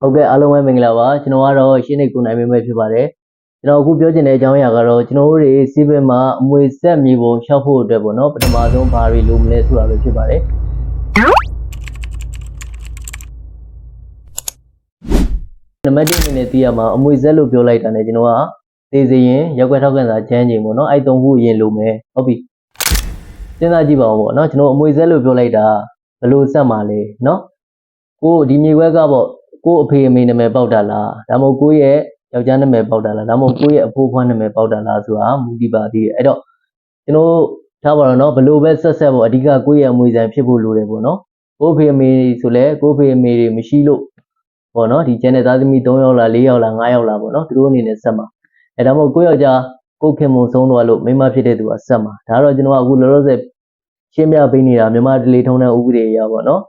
ဟုတ်ကဲ့အားလုံးပဲမင်္ဂလာပါကျွန်တော်ကတော့ရှင်းနေကိုနိုင်မင်းပဲဖြစ်ပါတယ်ကျွန်တော်အခုပြောချင်တဲ့အကြောင်းအရာကတော့ကျွန်တော်တို့တွေစီးပင်မှာအမွေဆက်မြေပုံဖြောက်ဖို့အတွက်ပေါ့နော်ပထမဆုံးဘာတွေလိုမလဲဆိုတာပဲဖြစ်ပါတယ်နံပါတ်1အနေနဲ့သိရမှာအမွေဆက်လို့ပြောလိုက်တာ ਨੇ ကျွန်တော်ကသိစေရင်ရောက်ွက်ထောက်ကန်စာချမ်းချိန်ပေါ့နော်အဲ့သုံးခုအရင်လိုမယ်ဟုတ်ပြီစဉ်းစားကြည့်ပါဦးပေါ့နော်ကျွန်တော်အမွေဆက်လို့ပြောလိုက်တာဘယ်လိုဆက်မှာလဲနော်ကိုဒီမြေခွက်ကပေါ့ ကို့အဖေအမေနာမည်ပေါက်တာလားဒါမှမဟုတ်ကိုယ့်ရဲ့ယောက်ျားနာမည်ပေါက်တာလားဒါမှမဟုတ်ကိုယ့်ရဲ့အဖိုးအဖွားနာမည်ပေါက်တာလားဆိုတာမူတည်ပါသေးတယ်အဲ့တော့ကျွန်တော်ထားပါတော့เนาะဘလို့ပဲဆက်ဆက်ပေါ့အဓိကကိုယ့်ရဲ့အမွေဆိုင်ဖြစ်ဖို့လိုတယ်ပေါ့နော်ကိုယ့်အဖေအမေဆိုလဲကိုယ့်အဖေအမေတွေမရှိလို့ပေါ့နော်ဒီကျန်တဲ့သားသမီး3ယောက်လား4ယောက်လား5ယောက်လားပေါ့နော်သူတို့အနေနဲ့ဆက်မှာအဲ့ဒါမှမဟုတ်ကိုယ့်ယောက်ျားကိုယ့်ခင်မုံဆုံးသွားလို့မိန်းမဖြစ်တဲ့သူကဆက်မှာဒါတော့ကျွန်တော်ကအခုလောလောဆယ်ရှင်းပြပေးနေတာမြန်မာဒလီထုံးတဲ့ဥပဒေအရပေါ့နော်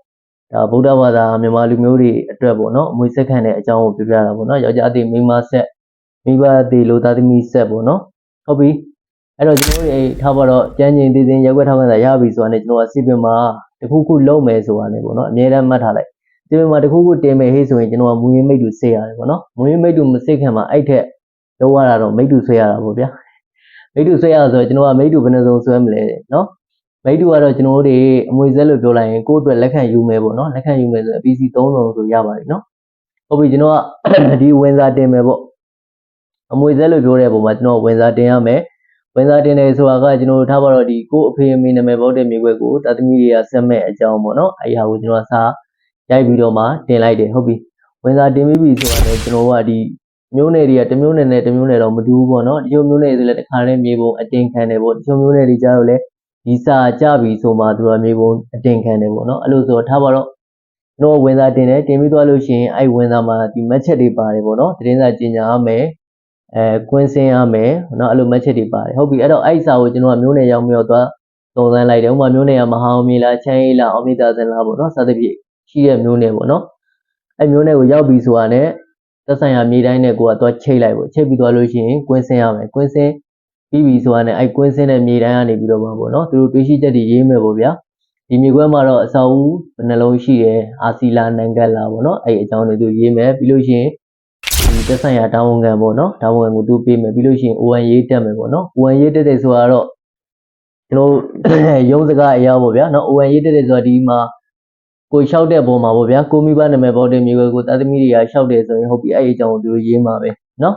ဒါဗုဒ္ဓဘာသာမြန်မာလူမျိုးတွေအတွက်ပေါ့နော်အမွေဆက်ခံတဲ့အကြောင်းကိုပြောပြတာပေါ့နော်ယောက်ျားအသေးမိန်းမဆက်မိဘအသေးလိုသားသမီးဆက်ပေါ့နော်ဟုတ်ပြီအဲ့တော့ကျွန်တော်တို့အဲ့ထားပါတော့ကျန်းကျင်သေးသေးရက်ွက်ထောက်ခံတာရပြီဆိုတာနဲ့ကျွန်တော်ကစီပင်မှာတခုခုလုံးမယ်ဆိုတာနဲ့ပေါ့နော်အမြဲတမ်းမှတ်ထားလိုက်စီပင်မှာတခုခုတင်မယ်ဟေးဆိုရင်ကျွန်တော်ကမူရင်းမိတ်တူဆေးရတယ်ပေါ့နော်မူရင်းမိတ်တူမစိတ်ခံမှာအဲ့ထက်လုံးဝတာတော့မိတ်တူဆွဲရတာပေါ့ဗျာမိတ်တူဆွဲရဆိုတော့ကျွန်တော်ကမိတ်တူဘယ်နှစုံဆွဲမလဲနော် မိတ်တူကတော့ကျွန်တော်တို့တွေအမွေဆက်လို့ပြောလိုက်ရင်ကိုယ့်အတွက်လက်ခံယူမယ်ပေါ့နော်လက်ခံယူမယ်ဆိုရင် PC 3လုံးဆိုရပါတယ်နော်ဟုတ်ပြီကျွန်တော်ကဒီဝင်စားတင်မယ်ပေါ့အမွေဆက်လို့ပြောတဲ့ပုံမှာကျွန်တော်ဝင်စားတင်ရမယ်ဝင်စားတင်တယ်ဆိုတာကကျွန်တော်တို့ထားပါတော့ဒီကိုယ့်အဖေအမေနာမည်ပေါက်တဲ့မြေခွက်ကိုတာသမီတွေကဆက်မဲ့အကြောင်းပေါ့နော်အဲ့ဒီဟာကိုကျွန်တော်ကစာရိုက်ပြီးတော့မှတင်လိုက်တယ်ဟုတ်ပြီဝင်စားတင်ပြီးပြီဆိုတာလည်းကျွန်တော်ကဒီမျိုးနယ်တွေကတစ်မျိုးနယ်နဲ့တစ်မျိုးနယ်တော့မတူဘူးပေါ့နော်ဒီလိုမျိုးနယ်ဆိုလည်းတစ်ခါတည်းမြေပုံအတင်ခံတယ်ပေါ့ဒီလိုမျိုးနယ်တွေကြတော့လည်း ဒီစာကြပြီဆိုမှသူကမြေပုံအတင်ခံတယ်ပေါ့နော်အဲ့လိုဆိုတော့ထားပါတော့ကျွန်တော်ဝင်စာတင်တယ်တင်ပြီးသွားလို့ရှိရင်အဲ့ဝင်စာမှာဒီမက်ချက်တွေပါတယ်ပေါ့နော်သတင်းစာကြီးညာရမယ်အဲကွင်းစင်းရမယ်နော်အဲ့လိုမက်ချက်တွေပါတယ်ဟုတ်ပြီအဲ့တော့အဲ့စာကိုကျွန်တော်ကမျိုးနယ်ရောက်မြောက်သွားစုံစမ်းလိုက်တယ်ဥပမာမျိုးနယ်ကမဟာအောင်မြေလားချမ်းအေးလားအောင်မြေတာစင်လားပေါ့နော်စသဖြင့်ရှိတဲ့မျိုးနယ်ပေါ့နော်အဲ့မျိုးနယ်ကိုရောက်ပြီဆိုတာနဲ့သက်ဆိုင်ရာမြေတိုင်းနဲ့ကိုကသွားချိတ်လိုက်ပေါ့ချိတ်ပြီးသွားလို့ရှိရင်ကွင်းစင်းရမယ်ကွင်းစင်း ပြီးပြီဆိုတာနဲ့အဲ့ကွင်းစင်းတဲ့မြေတိုင်းကနေပြီးတော့မှာပေါ့နော်သူတို့တွေးရှိချက်တွေရေးမယ်ပေါ့ဗျာဒီမြေခွဲမှာတော့အစာအုပ်ဘယ်နှလုံးရှိတယ်အာစီလာနန်ကတ်လာပေါ့နော်အဲ့အကြောင်းတွေသူရေးမယ်ပြီးလို့ရှိရင်ဒီသက်ဆိုင်ရာတာဝန်ခံပေါ့နော်တာဝန်ခံကိုသူပေးမယ်ပြီးလို့ရှိရင် ON ရေးတက်မယ်ပေါ့နော် ON ရေးတက်တယ်ဆိုတာတော့ကျွန်တော်ရုံးစကားအရာပေါ့ဗျာနော် ON ရေးတက်တယ်ဆိုတာဒီမှာကိုလျှောက်တဲ့ပုံမှာပေါ့ဗျာကိုမိဘနာမည်ပေါ့တဲ့မြေခွဲကိုတာသမီတွေကလျှောက်တယ်ဆိုရင်ဟုတ်ပြီအဲ့အကြောင်းကိုသူတို့ရေးမှာပဲနော်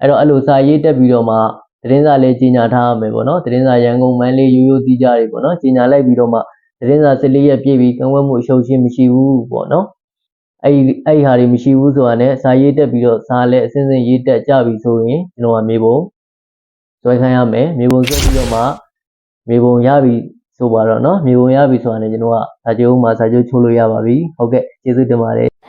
အဲ့တော့အဲ့လိုစာရေးတက်ပြီးတော့မှ သတင်းစာလေးကြီးညာထားရမယ်ပေါ့နော်သတင်းစာရန်ကုန်မန်းလေးရိုးရိုးတီးကြတွေပေါ့နော်ကြီးညာလိုက်ပြီးတော့မှသတင်းစာ14ရက်ပြည့်ပြီးကံဝဲမှုအရှုပ်ချင်းမရှိဘူးပေါ့နော်အဲ့ဒီအဲ့ဒီဟာတွေမရှိဘူးဆိုတာနဲ့စာရေးတက်ပြီးတော့စာလည်းအစင်းစင်းရေးတက်ကြပြီဆိုရင်ကျွန်တော်ကမေပုံဆွဲခိုင်းရမယ်မေပုံဆွဲပြီးတော့မှမေပုံရပြီဆိုပါတော့နော်မေပုံရပြီဆိုတာနဲ့ကျွန်တော်ကစာချုပ်မှာစာချုပ်ချိုးလို့ရပါပြီဟုတ်ကဲ့ကျေးဇူးတင်ပါတယ် Bye.